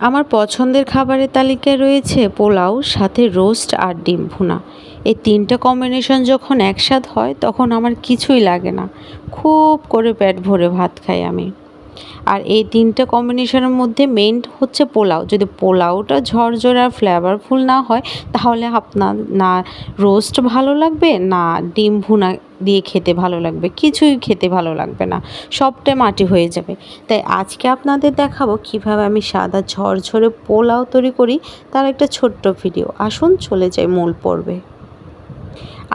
আমার পছন্দের খাবারের তালিকায় রয়েছে পোলাও, সাথে রোস্ট আর ডিম ভুনা। এই তিনটা কম্বিনেশন যখন একসাথ হয়, তখন আমার কিছুই লাগে না। খুব করে পেট ভরে ভাত খাই আমি। আর এই তিনটা কম্বিনেশনের মধ্যে মেইন হচ্ছে পোলাও। যদি পোলাওটা ঝরঝরে আর ফ্লেভারফুল না হয়, তাহলে আপনার না রোস্ট ভালো লাগবে, না ডিম ভুনা দিয়ে খেতে ভালো লাগবে। কিছুই খেতে ভালো লাগবে না। সবটাই মাটি হয়ে যাবে। তাই আজকে আপনাদের দেখাবো কীভাবে আমি সাদা ঝরঝরে পোলাও তৈরি করি, তার একটা ছোট্ট ভিডিও। আসুন চলে যাই মূল পর্বে।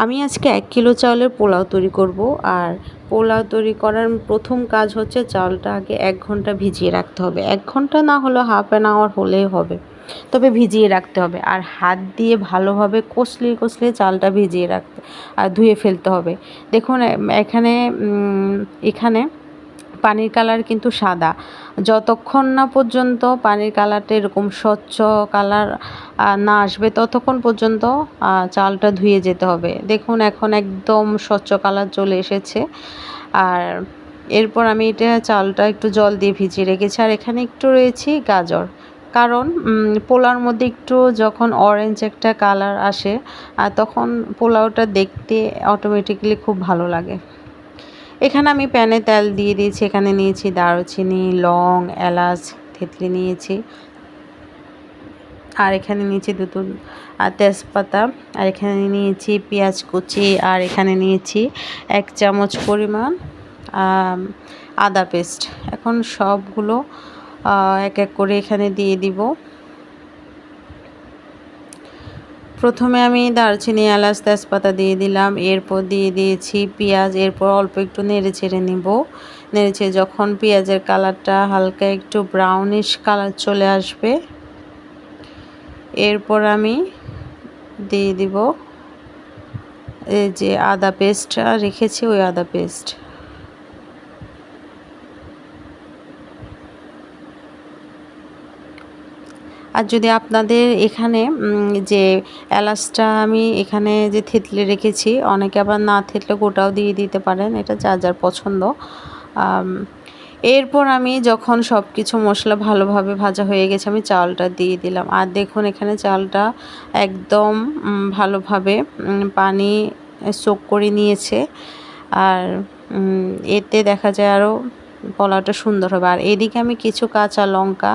আমি আজকে এক কিলো চাউলের পোলাও তৈরি করব আর পোলাও তৈরি করার প্রথম কাজ হচ্ছে চালটা আগে এক ঘণ্টা ভিজিয়ে রাখতে হবে। এক ঘণ্টা না হলেও হাফ অ্যান আওয়ার হলেই হবে। তবে ভিজিয়ে রাখতে হবে আর হাত দিয়ে ভালোভাবে কষলিয়ে কষলে চালটা ভিজিয়ে রাখতে আর ধুয়ে ফেলতে হবে। দেখুন, এখানে এখানে পানির কালার কিন্তু সাদা। যতক্ষণ না পর্যন্ত পানির কালারটা এরকম স্বচ্ছ কালার না আসবে, ততক্ষণ পর্যন্ত চালটা ধুয়ে যেতে হবে। দেখুন, এখন একদম স্বচ্ছ কালার চলে এসেছে। আর এরপর আমি এটা চালটা একটু জল দিয়ে ভিজিয়ে রেখেছি। আর এখানে একটু রয়েছি গাজর। কারণ পোলাওর মধ্যে একটু যখন অরেঞ্জ একটা কালার আসে তখন পোলাওটা দেখতে অটোমেটিক্যালি খুব ভালো লাগে। এখানে আমি প্যানে তেল দিয়ে দিয়েছি, এখানে নিয়েছি দারুচিনি, লং, এলাচ, থেতলি নিয়েছি। আর এখানে নিয়েছি দুটো তেজপাতা, আর এখানে নিয়েছি পেঁয়াজ কুচি, আর এখানে নিয়েছি এক চামচ পরিমাণ আদা পেস্ট। এখন সবগুলো এক এক করে এখানে দিয়ে দিব। প্রথমে আমি দারচিনি, এলাচ, তেজপাতা দিয়ে দিলাম। এরপর দিয়ে দিয়েছি পেঁয়াজ। এরপর অল্প একটু নেড়ে ছেড়ে নিব। নেড়েছে যখন পেঁয়াজের কালারটা হালকা একটু ব্রাউনিশ কালার চলে আসবে, এরপর আমি দিয়ে দিব এই যে আদা পেস্টটা রেখেছি ওই আদা পেস্ট আর যদি আপনাদের এখানে যে এলাচটা আমি এখানে যে থেতলে রেখেছি, অনেকে আবার না থেতলে গোটাও দিয়ে দিতে পারেন, এটা যা যার পছন্দ। এরপর আমি যখন সব কিছু মশলা ভালোভাবে ভাজা হয়ে গেছে, আমি চালটা দিয়ে দিলাম। আর দেখুন, এখানে চালটা একদম ভালোভাবে পানি সোক করে নিয়েছে। আর এতে দেখা যায় আরও পোলাওটা সুন্দর হবে। আর এদিকে আমি কিছু কাঁচা লঙ্কা,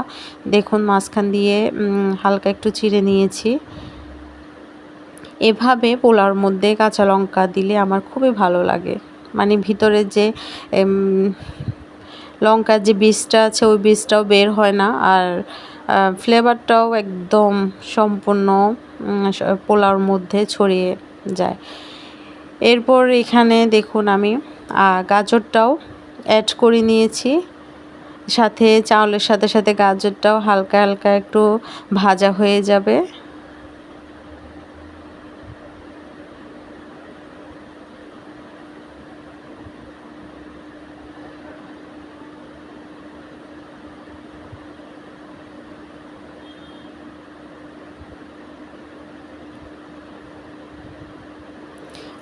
দেখুন মাঝখান দিয়ে হালকা একটু চিড়ে নিয়েছি। এভাবে পোলাওর মধ্যে কাঁচা লঙ্কা দিলে আমার খুবই ভালো লাগে। মানে ভিতরে যে লঙ্কার যে বীজটা আছে, ওই বীজটাও বের হয় না। আর ফ্লেভারটাও একদম সম্পূর্ণ পোলাওর মধ্যে ছড়িয়ে যায়। এরপর এখানে দেখুন আমি গাজরটাও অ্যাড করে নিয়েছি। সাথে চাউলের সাথে সাথে গাজরটাও হালকা হালকা একটু ভাজা হয়ে যাবে।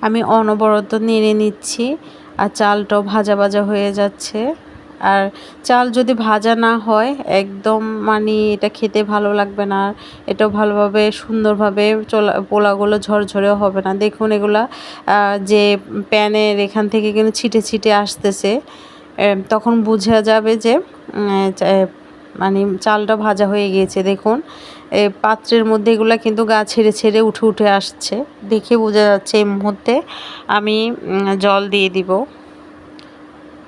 আমি অনবরত নেড়ে নিচ্ছি। আর চালটাও ভাজা ভাজা হয়ে যাচ্ছে। আর চাল যদি ভাজা না হয়, একদম মানে এটা খেতে ভালো লাগবে না। আর এটাও ভালোভাবে, সুন্দরভাবে চলা পোলাগুলো ঝরঝরেও হবে না। দেখুন এগুলা যে প্যানের এখান থেকে কিন্তু ছিটে ছিটে আসতেছে তখন বোঝা যাবে যে মানে চালটা ভাজা হয়ে গিয়েছে। দেখুন পাত্রের মধ্যে এগুলো কিন্তু গা ছেড়ে ছেড়ে উঠে উঠে আসছে। দেখে বোঝা যাচ্ছে এই মুহূর্তে আমি জল দিয়ে দিব।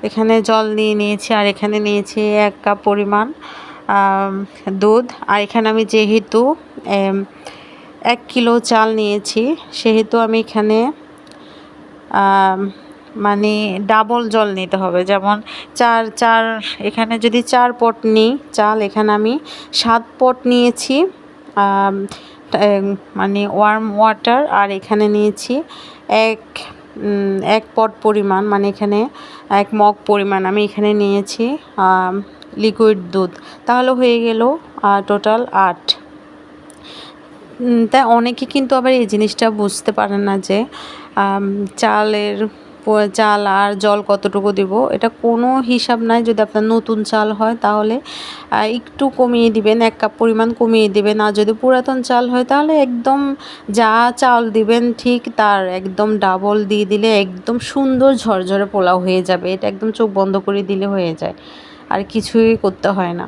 এখানে জল নিয়ে নিয়েছি আর এখানে নিয়েছি এক কাপ পরিমাণ দুধ। আর এখানে আমি যেহেতু এক কিলো চাল নিয়েছি, সেহেতু আমি এখানে মানে ডাবল জল নিতে হবে। যেমন চার চার, এখানে যদি চার পট নিই, চাল এখানে আমি সাত পট নিয়েছি মানে ওয়ার্ম ওয়াটার আর এখানে নিয়েছি এক এক পট পরিমাণ মানে এখানে এক মগ পরিমাণ আমি এখানে নিয়েছি লিকুইড দুধ। তাহলে হয়ে গেল টোটাল আট। তাই অনেকে কিন্তু আবার এই জিনিসটা বুঝতে পারে না যে চালের চাল আর জল কতটুকু দিব, এটা কোনো হিসাব নাই। যদি আপনার নতুন চাল হয় তাহলে একটু কমিয়ে দিবেন, এক কাপ পরিমাণ কমিয়ে দিবেন। আর যদি পুরাতন চাল হয় তাহলে একদম যা চাল দিবেন ঠিক তার একদম ডাবল দিয়ে দিলে একদম সুন্দর ঝরঝরে পোলাও হয়ে যাবে। এটা একদম চোখ বন্ধ করে দিলে হয়ে যায়। আর কিছুই করতে হয় না।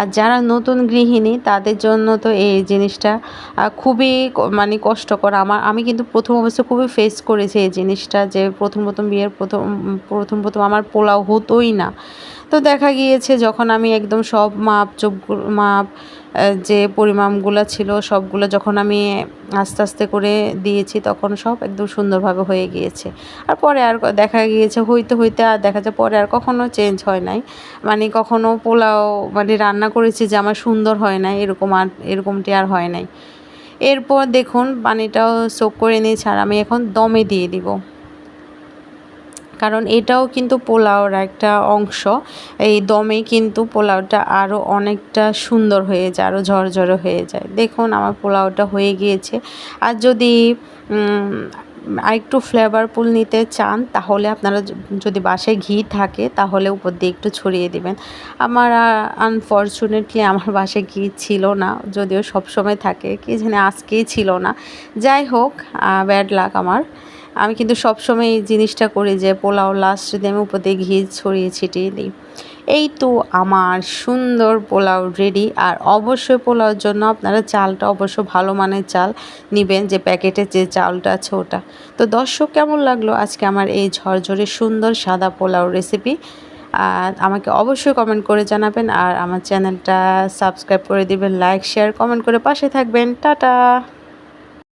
আর যারা নতুন গৃহিণী, তাদের জন্য তো এই জিনিসটা খুবই মানে কষ্টকর। আমার, আমি কিন্তু প্রথম অবস্থায় খুবই ফেস করেছি এই জিনিসটা যে প্রথম প্রথম বিয়ের প্রথম প্রথম প্রথম আমার পোলাও হতোই না। তো দেখা গিয়েছে যখন আমি একদম সব মাপ, চোখ মাপ যে পরিমাপগুলো ছিল, সবগুলো যখন আমি আস্তে আস্তে করে দিয়েছি, তখন সব একদম সুন্দরভাবে হয়ে গিয়েছে। আর পরে আর দেখা গিয়েছে, হইতে হইতে আর দেখা যায় পরে আর কখনো চেঞ্জ হয় নাই। মানে কখনো পোলাও মানে রান্না করেছি যে আমার সুন্দর হয় নাই, এরকম আর, এরকমটি আর হয় নাই। এরপর দেখুন, পানিটাও সোক করে নিয়েছি, আর আমি এখন দমে দিয়ে দিব। কারণ এটাও কিন্তু পোলাওর একটা অংশ। এই দমে কিন্তু পোলাওটা আরও অনেকটা সুন্দর হয়ে যায় আরও ঝরঝরে হয়ে যায়। দেখুন আমার পোলাওটা হয়ে গিয়েছে। আর যদি আরেকটু ফ্লেভারফুল নিতে চান, তাহলে আপনারা যদি বাসায় ঘি থাকে, তাহলে উপর দিয়ে একটু ছড়িয়ে দিবেন। আমার আনফর্চুনেটলি আমার বাসায় ঘি ছিল না, যদিও সব সময় থাকে, কি জানি আজকেই ছিল না। যাই হোক ব্যাড লাক আমার। আমি কিন্তু সবসময় এই জিনিসটা করি যে পোলাও লাস্ট যদি আমি উপর দিয়ে ঘি ছড়িয়ে ছিটিয়ে দিই। এই তো আমার সুন্দর পোলাও রেডি আর অবশ্যই পোলাওর জন্য আপনারা চালটা অবশ্য ভালো মানের চাল নেবেন যে প্যাকেটের যে চালটা আছে ওটা। তো দর্শক কেমন লাগল আজকে আমার এই ঝরঝরে সুন্দর সাদা পোলাও রেসিপি আর আমাকে অবশ্যই কমেন্ট করে জানাবেন আর আমার চ্যানেলটা সাবস্ক্রাইব করে দিবেন লাইক শেয়ার কমেন্ট করে পাশে থাকবেন। টাটা!